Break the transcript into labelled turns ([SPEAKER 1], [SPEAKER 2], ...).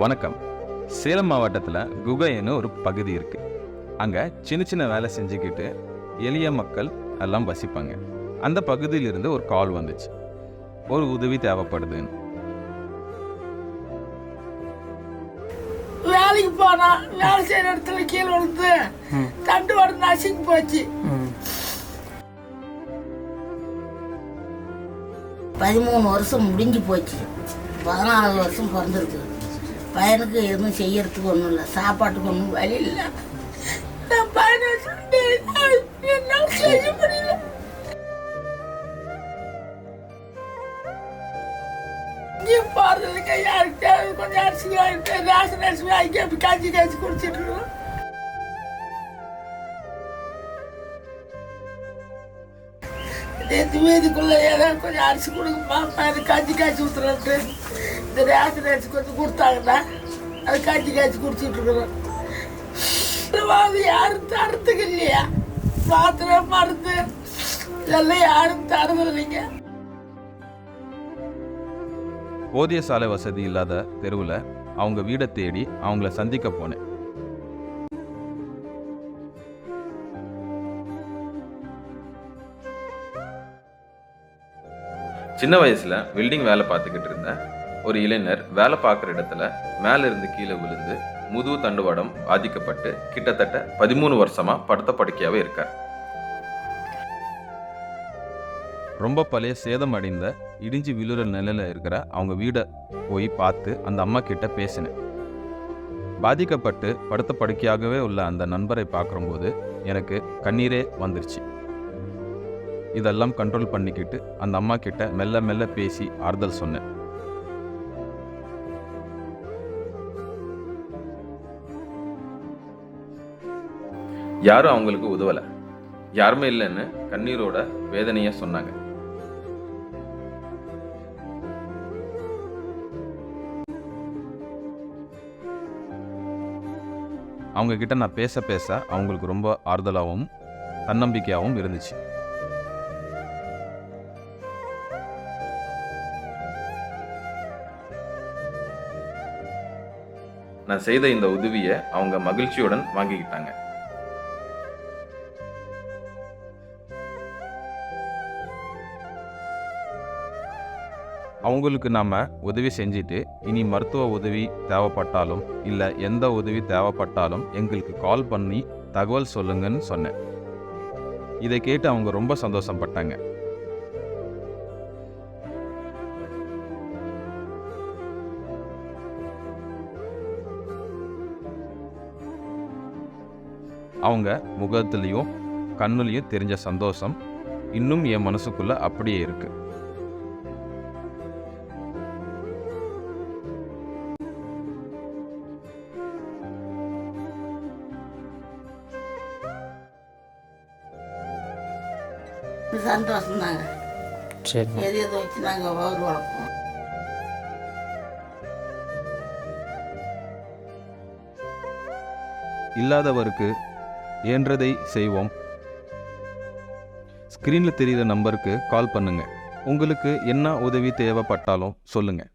[SPEAKER 1] வணக்கம். சேலம் மாவட்டத்தில் குகைன்னு ஒரு பகுதி இருக்கு. அங்கே சின்ன சின்ன வேலை செஞ்சுக்கிட்டு எளிய மக்கள் எல்லாம் வசிப்பாங்க. அந்த பகுதியிலிருந்து ஒரு கால் வந்துச்சு. ஒரு உதவி தேவைப்படுதுன்னு.
[SPEAKER 2] வேலைக்கு போனா வேலை செய்யற இடத்துல கீழே விழுந்து தண்டு வட நசுங்கி போச்சு.
[SPEAKER 3] பதிமூணு வருஷம் முடிஞ்சு போச்சு. பதினாலு வருஷம் பிறந்திருக்கு. பையனுக்கு எதுவும் செய்யறதுக்கு ஒன்றும் இல்லை சாப்பாட்டுக்கு ஒன்றும் வழி இல்லை
[SPEAKER 2] நான் பையனை வச்சுக்கிட்டு என்னால செய்ய முடியல இங்கேயும் போறது இல்லைங்க யாருக்கிட்ட கொஞ்சம் அரிசி வாங்கிட்டு ரேஷன் அரிசி வாங்கி அப்படி காய்ச்சி காய்ச்சி குடிச்சிட்டு இருக்கோம் நேற்று வீதிக்குள்ள ஏதாவது கொஞ்சம் அரிசி கொடுங்கம்மா பையனு காய்ச்சி காய்ச்சி ஊத்துறேன்ட்டு இந்த ரேஷன் அரிசி கொஞ்சம் கொடுத்தாங்கன்னா அது காய்ச்சி காய்ச்சி குடிச்சிட்டு இருக்கிறோம் அது யாரும் தரத்துக்கு இல்லையா? மாத்திரை மருந்து இதெல்லாம் யாரும் தரது இல்லைங்க
[SPEAKER 1] போதிய சாலை வசதி இல்லாத தெருவில் அவங்க வீடை தேடி அவங்கள சந்திக்க போனேன். சின்ன வயசுல வெல்டிங் வேலை பார்த்துக்கிட்டு இருந்தேன். ஒரு இளைஞர் வேலை பார்க்குற இடத்துல மேலிருந்து கீழே விழுந்து முதுகு தண்டுவடம் பாதிக்கப்பட்டு கிட்டத்தட்ட பதிமூணு வருஷமாக படுத்த படுக்கையாகவே இருக்கார். ரொம்ப பழைய சேதம் அடைந்த இடிஞ்சு விழுற நிலையில் இருக்கிற அவங்க வீடை போய் பார்த்து அந்த அம்மா கிட்ட பேசினேன். பாதிக்கப்பட்டு படுத்த படுக்கையாகவே உள்ள அந்த நண்பரை பார்க்கும்போது எனக்கு கண்ணீரே வந்துருச்சு. இதெல்லாம் கண்ட்ரோல் பண்ணிக்கிட்டு அந்த அம்மா கிட்ட மெல்ல மெல்ல பேசி ஆறுதல் சொன்னேன். யாரும் அவங்களுக்கு உதவல. யாருமே இல்லைன்னு கண்ணீரோட வேதனைய சொன்னாங்க. அவங்க கிட்ட நான் பேச பேச அவங்களுக்கு ரொம்ப ஆறுதலாகவும் தன்னம்பிக்கையாகவும் இருந்துச்சு. நான் செய்த இந்த உதவியை அவங்க மகிழ்ச்சியுடன் வாங்கிக்கிட்டாங்க. அவங்களுக்கு நாம் உதவி செஞ்சுட்டு இனி மருத்துவ உதவி தேவைப்பட்டாலும் இல்லை எந்த உதவி தேவைப்பட்டாலும் எங்களுக்கு கால் பண்ணி தகவல் சொல்லுங்கன்னு சொன்னேன். இதை கேட்டு அவங்க ரொம்ப சந்தோஷப்பட்டாங்க. அவங்க முகத்துலேயும் கண்ணுலேயும் தெரிஞ்ச சந்தோஷம் இன்னும் என் மனசுக்குள்ளே அப்படியே இருக்குது
[SPEAKER 3] சந்தோஷம் தாங்க
[SPEAKER 4] சரி
[SPEAKER 3] வளர்ப்போம்
[SPEAKER 1] இல்லாதவருக்கு என்றதை செய்வோம். ஸ்க்ரீனில் தெரிகிற நம்பருக்கு கால் பண்ணுங்க. உங்களுக்கு என்ன உதவி தேவைப்பட்டாலும் சொல்லுங்கள்